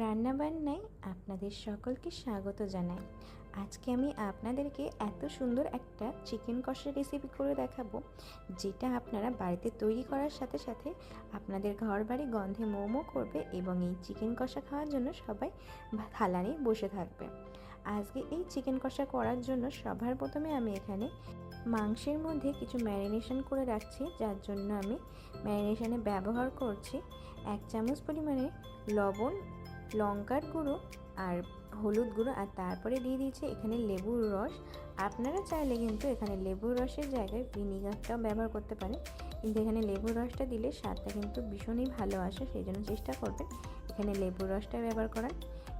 রান্নাবান্নায় আপনাদের সকলকে স্বাগত জানাই। আজকে আমি আপনাদেরকে এত সুন্দর একটা চিকেন কষা রেসিপি করে দেখাবো, যেটা আপনারা বাড়িতে তৈরি করার সাথে সাথে আপনাদের ঘর বাড়ি গন্ধে মোমো করবে এবং এই চিকেন কষা খাওয়ার জন্য সবাই থালা বসে থাকবে। আজকে এই চিকেন কষা করার জন্য সবার প্রথমে আমি এখানে মাংসের মধ্যে কিছু ম্যারিনেশন করে রাখছি, যার জন্য আমি ম্যারিনেশনে ব্যবহার করছি এক চামচ পরিমাণে লবণ লঙ্কার গুঁড়ো আর হলুদ গুঁড়ো আর তারপরে দিয়ে দিয়েছি এখানে লেবুর রস। আপনারা চাইলে কিন্তু এখানে লেবুর রসের জায়গায় ভিনিগারটাও ব্যবহার করতে পারেন। কিন্তু এখানে লেবুর রসটা দিলে স্বাদটা কিন্তু ভীষণই ভালো আসে সেই জন্য চেষ্টা করবেন এখানে লেবুর রসটা ব্যবহার করার।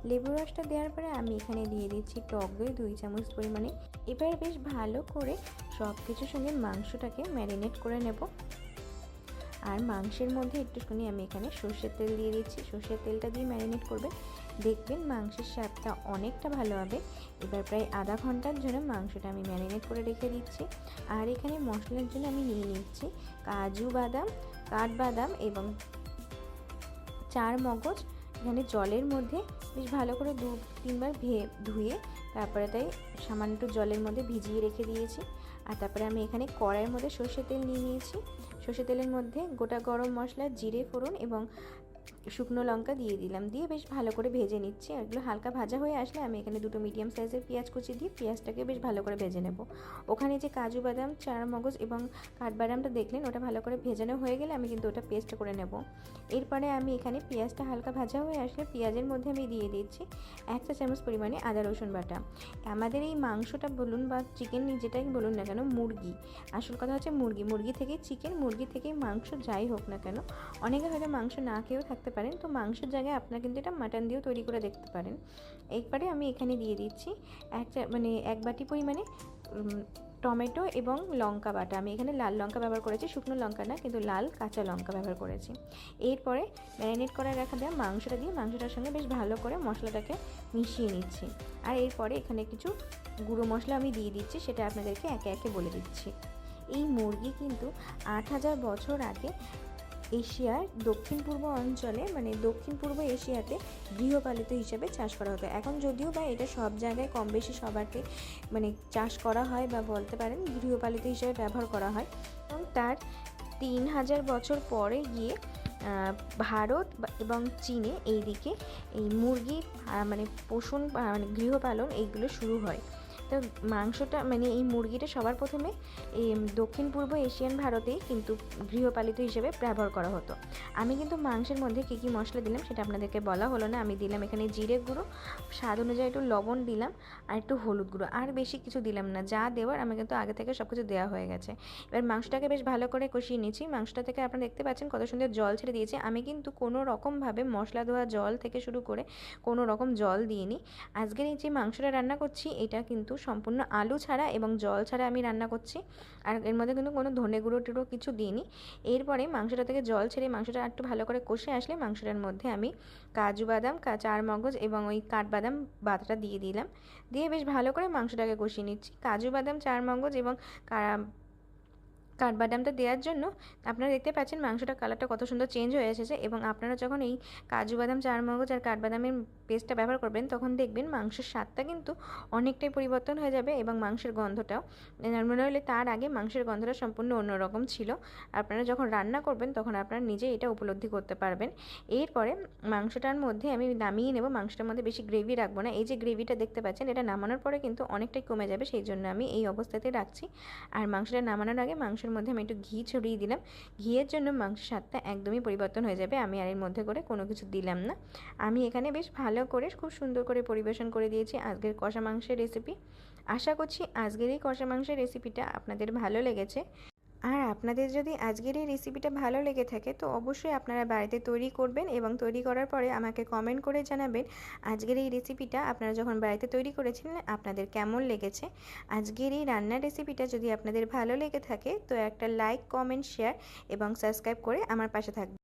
লেবুর রসটা দেওয়ার পরে আমি এখানে দিয়ে দিচ্ছি টক দই দুই চামচ পরিমাণে। এবার বেশ ভালো করে সব কিছুর সঙ্গে মাংসটাকে ম্যারিনেট করে নেব। আর মাংসের মধ্যে একটুখানি আমি এখানে সর্ষের তেল দিয়ে দিচ্ছি। সর্ষের তেলটা দিয়ে ম্যারিনেট করবেন। দেখবেন মাংসের স্বাদটা অনেকটা ভালো হবে। এবার প্রায় আধা ঘণ্টার জন্য মাংসটা আমি ম্যারিনেট করে রেখে দিচ্ছি। আর এখানে মশলার জন্য আমি নিয়ে নিচ্ছি কাজু বাদাম, কাঠবাদাম এবং চার মগজ। এখানে জলের মধ্যে বেশ ভালো করে দু তিনবার ভে, ধুয়ে তারপরে তাই সামান্য জলের মধ্যে ভিজিয়ে রেখে দিয়েছি। আর তারপরে আমি এখানে কড়াইয়ের মধ্যে সর্ষের তেল নিয়ে নিয়েছি। সর্ষের তেলের মধ্যে গোটা গরম মশলা জিরে ফোড়ন এবং শুকনো লঙ্কা দিয়ে দিলাম। দিয়ে বেশ ভালো করে ভেজে নিচ্ছি। এগুলো হালকা ভাজা হয়ে আসলে আমি এখানে দুটো মিডিয়াম সাইজের পেঁয়াজ কুচি দিয়ে পেঁয়াজটাকে বেশ ভালো করে ভেজে নেব। ওখানে যে কাজু বাদাম চার মগজ এবং কাঠবাদামটা দেখলেন, ওটা ভালো করে ভেজানো হয়ে গেলে আমি কিন্তু ওটা পেস্ট করে নেব। এরপরে আমি এখানে পেঁয়াজটা হালকা ভাজা হয়ে আসলে পেঁয়াজের মধ্যে আমি দিয়ে দিচ্ছি এক চা চামচ পরিমাণে আদা, রসুন বাটা। আমাদের এই মাংসটা বলুন বা চিকেন যেটাই বলুন না কেন, মুরগি। আসল কথা হচ্ছে মুরগি। মুরগি থেকেই চিকেন মুরগি থেকেই মাংস যাই হোক না কেন, অনেকে হয়তো মাংস না খেয়েও থাকতে পারেন। তো মাংসের জায়গায় আপনারা কিন্তু এটা মাটন দিয়েও তৈরি করে দেখতে পারেন। এরপরে আমি এখানে দিয়ে দিচ্ছি এক মানে এক বাটি পরিমাণে টমেটো এবং লঙ্কা বাটা। আমি এখানে লাল লঙ্কা ব্যবহার করেছি, শুকনো লঙ্কা না, কিন্তু লাল কাঁচা লঙ্কা ব্যবহার করেছি। এরপরে ম্যারিনেট করে রাখা দেওয়া মাংসটা দিয়ে মাংসটার সঙ্গে বেশ ভালো করে মশলাটাকে মিশিয়ে নিচ্ছি। আর এরপরে এখানে কিছু গুঁড়ো মশলা আমি দিয়ে দিচ্ছি, সেটা আপনাদেরকে একে একে বলে দিচ্ছি। এই মুরগি কিন্তু আট হাজার বছর আগে এশিয়ার দক্ষিণ পূর্ব অঞ্চলে মানে দক্ষিণ পূর্ব এশিয়াতে গৃহপালিত হিসাবে চাষ করা হতো। এখন যদিও বা এটা সব জায়গায় কম বেশি সবারকে মানে চাষ করা হয় বা বলতে পারেন গৃহপালিত হিসাবে ব্যবহার করা হয়। এবং তার তিন হাজার বছর পরে গিয়ে ভারত এবং চীনে এই দিকে এই মুরগি মানে পোষণ মানে গৃহপালন এইগুলো শুরু হয়। তো মাংসটা মানে এই মুরগিটা সবার প্রথমে এই দক্ষিণ পূর্ব এশিয়ান ভারতেই কিন্তু গৃহপালিত হিসেবে ব্যবহার করা হতো। আমি কিন্তু মাংসের মধ্যে কী কী মশলা দিলাম সেটা আপনাদেরকে বলা হলো না। আমি দিলাম এখানে জিরে গুঁড়ো, স্বাদ অনুযায়ী একটু লবণ দিলাম আর একটু হলুদ গুঁড়ো। আর বেশি কিছু দিলাম না। যা দেওয়ার আমি কিন্তু আগে থেকে সব কিছু দেওয়া হয়ে গেছে। এবার মাংসটাকে বেশ ভালো করে কষিয়ে নিচ্ছি। মাংসটা থেকে আপনারা দেখতে পাচ্ছেন কত সুন্দর জল ছেড়ে দিয়েছে। আমি কিন্তু কোনো রকমভাবে মশলা দেওয়া জল থেকে শুরু করে কোনো রকম জল দিইনি। আজকের এই যে মাংসটা রান্না করছি, এটা কিন্তু সম্পূর্ণ আলু ছাড়া এবং জল ছাড়া আমি রান্না করছি। আর এর মধ্যে কিন্তু কোনো ধনে গুঁড়ো টুড়ো কিছু দিইনি। এরপরে মাংসটা থেকে জল ছেড়ে মাংসটা একটু ভালো করে কষে আসলে মাংসটার মধ্যে আমি কাজু বাদাম চার মগজ এবং ওই কাঠবাদাম বাতাটা দিয়ে দিলাম। দিয়ে বেশ ভালো করে মাংসটাকে কষিয়ে নিচ্ছি। কাজু বাদাম, চার মগজ এবং কাঠবাদামটা দেওয়ার জন্য আপনারা দেখতে পাচ্ছেন মাংসটা কালারটা কত সুন্দর চেঞ্জ হয়ে এসেছে এবং আপনারা যখন এই কাজু বাদাম, চার মগজ আর কাঠবাদামের পেস্টটা ব্যবহার করবেন, তখন দেখবেন মাংসের স্বাদটা কিন্তু অনেকটাই পরিবর্তন হয়ে যাবে এবং মাংসের গন্ধটাও। মনে হলে তার আগে মাংসের গন্ধটা সম্পূর্ণ অন্যরকম ছিল। আপনারা যখন রান্না করবেন, তখন আপনারা নিজে এটা উপলব্ধি করতে পারবেন। এরপরে মাংসটার মধ্যে আমি নামিয়ে নেব, মাংসটার মধ্যে বেশি গ্রেভি রাখব না। এই যে গ্রেভিটা দেখতে পাচ্ছেন, এটা নামানোর পরে কিন্তু অনেকটাই কমে যাবে, সেই জন্য আমি এই অবস্থাতে রাখছি। আর মাংসটা নামানোর আগে মাংসের মধ্যে আমি একটু ঘি ছড়িয়ে দিলাম। ঘিয়ের জন্য মাংসের স্বাদটা একদমই পরিবর্তন হয়ে যাবে। আমি আর এর মধ্যে করে কোনো কিছু দিলাম না। আমি এখানে বেশ ভালো করে, খুব সুন্দর করে পরিবেশন করে দিয়েছি আজকের কষা মাংসের রেসিপি আশা করছি আজকের এই কষা মাংসের রেসিপিটা আপনাদের ভালো লেগেছে। আর আপনাদের যদি আজকের এই রেসিপিটা ভালো লেগে থাকে, তো অবশ্যই আপনারা বাড়িতে তৈরি করবেন এবং তৈরি করার পরে আমাকে কমেন্ট করে জানাবেন আজকের এই রেসিপিটা আপনারা যখন বাড়িতে তৈরি করেছিলেন, আপনাদের কেমন লেগেছে? আজকের এই রান্নার রেসিপিটা যদি আপনাদের ভালো লেগে থাকে, তো একটা লাইক কমেন্ট শেয়ার এবং সাবস্ক্রাইব করে আমার পাশে থাকবেন।